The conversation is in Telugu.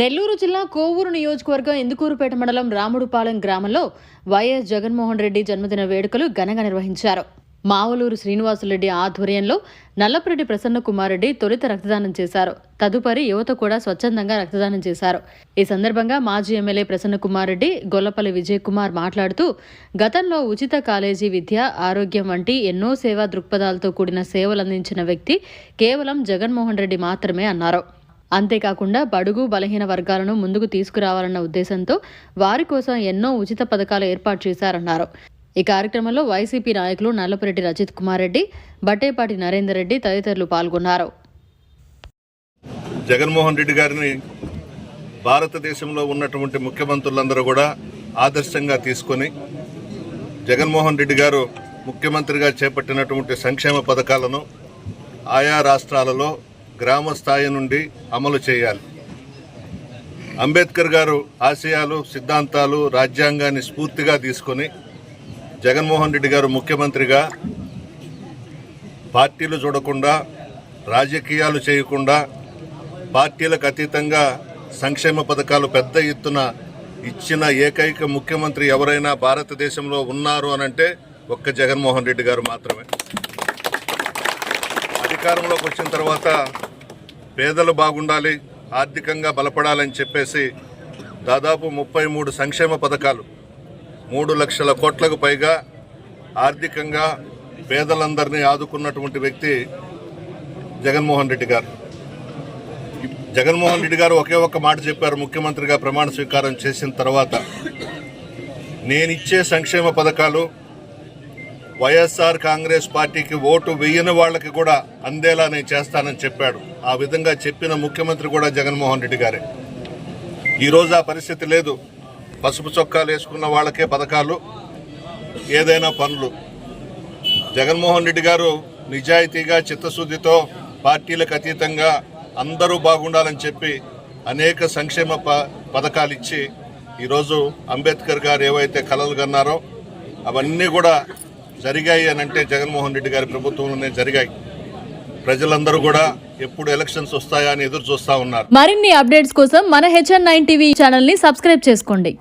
నెల్లూరు జిల్లా కోవూరు నియోజకవర్గం ఇందుకూరుపేట మండలం రాముడుపాలెం గ్రామంలో వైఎస్ జగన్మోహన్ రెడ్డి జన్మదిన వేడుకలు ఘనంగా నిర్వహించారు. మావలూరు శ్రీనివాసులరెడ్డి ఆధ్వర్యంలో నల్లపురెడ్డి ప్రసన్న కుమార్ రెడ్డి తొలుత రక్తదానం చేశారు. తదుపరి యువత కూడా స్వచ్ఛందంగా రక్తదానం చేశారు. ఈ సందర్భంగా మాజీ ఎమ్మెల్యే ప్రసన్న కుమార్ రెడ్డి గొల్లపల్లి విజయ్ కుమార్ మాట్లాడుతూ గతంలో ఉచిత కాలేజీ విద్య ఆరోగ్యం వంటి ఎన్నో సేవా దృక్పథాలతో కూడిన సేవలందించిన వ్యక్తి కేవలం జగన్మోహన్ రెడ్డి మాత్రమే అన్నారు. అంతేకాకుండా బడుగు బలహీన వర్గాలను ముందుకు తీసుకురావాలన్న ఉద్దేశంతో వారి కోసం ఎన్నో ఉచిత పథకాలు ఏర్పాటు చేశారన్నారు. ఈ కార్యక్రమంలో వైసీపీ నాయకులు నల్లపురెడ్డి రజిత్ కుమార్ రెడ్డి బట్టేపాటి నరేందర్ రెడ్డి తదితరులు పాల్గొన్నారు. జగన్మోహన్ రెడ్డి గారిని భారతదేశంలో ఉన్నటువంటి ముఖ్యమంత్రులందరూ కూడా ఆదర్శంగా తీసుకొని జగన్మోహన్ రెడ్డి గారు ముఖ్యమంత్రిగా చేపట్టినటువంటి సంక్షేమ పథకాలను ఆయా రాష్ట్రాలలో గ్రామ స్థాయి నుండి అమలు చేయాలి. అంబేద్కర్ గారు ఆశయాలు సిద్ధాంతాలు రాజ్యాంగాన్ని స్ఫూర్తిగా తీసుకొని జగన్మోహన్ రెడ్డి గారు ముఖ్యమంత్రిగా పార్టీలు చూడకుండా రాజకీయాలు చేయకుండా పార్టీలకు అతీతంగా సంక్షేమ పథకాలు పెద్ద ఎత్తున ఇచ్చిన ఏకైక ముఖ్యమంత్రి ఎవరైనా భారతదేశంలో ఉన్నారు అనంటే ఒక్క జగన్మోహన్ రెడ్డి గారు మాత్రమే. అధికారంలోకి వచ్చిన తర్వాత పేదలు బాగుండాలి ఆర్థికంగా బలపడాలని చెప్పేసి దాదాపు ముప్పై మూడు సంక్షేమ పథకాలు మూడు లక్షల కోట్లకు పైగా ఆర్థికంగా పేదలందరినీ ఆదుకున్నటువంటి వ్యక్తి జగన్మోహన్ రెడ్డి గారు. జగన్మోహన్ రెడ్డి గారు ఒకే ఒక్క మాట చెప్పారు ముఖ్యమంత్రిగా ప్రమాణ స్వీకారం చేసిన తర్వాత నేనిచ్చే సంక్షేమ పథకాలు వైఎస్ఆర్ కాంగ్రెస్ పార్టీకి ఓటు వేయని వాళ్ళకి కూడా అందేలా నేను చేస్తానని చెప్పాడు. ఆ విధంగా చెప్పిన ముఖ్యమంత్రి కూడా జగన్మోహన్ రెడ్డి గారే. ఈరోజు ఆ పరిస్థితి లేదు. పసుపు చొక్కాలు వేసుకున్న వాళ్ళకే పథకాలు ఏదైనా పనులు. జగన్మోహన్ రెడ్డి గారు నిజాయితీగా చిత్తశుద్ధితో పార్టీలకు అతీతంగా అందరూ బాగుండాలని చెప్పి అనేక సంక్షేమ ప పథకాలు ఇచ్చి ఈరోజు అంబేద్కర్ గారు ఏవైతే కలలు కన్నారో అవన్నీ కూడా జరిగాయి అని అంటే జగన్మోహన్ రెడ్డి గారి ప్రభుత్వంలోనే జరిగాయి. ప్రజలందరూ కూడా ఎప్పుడు ఎలక్షన్స్ వస్తాయా అని ఎదురు చూస్తా ఉన్నారు. మరిన్ని అప్డేట్స్ కోసం మన హెచ్ఎన్ నైన్ టీవీ ఛానల్ని సబ్స్క్రైబ్ చేసుకోండి.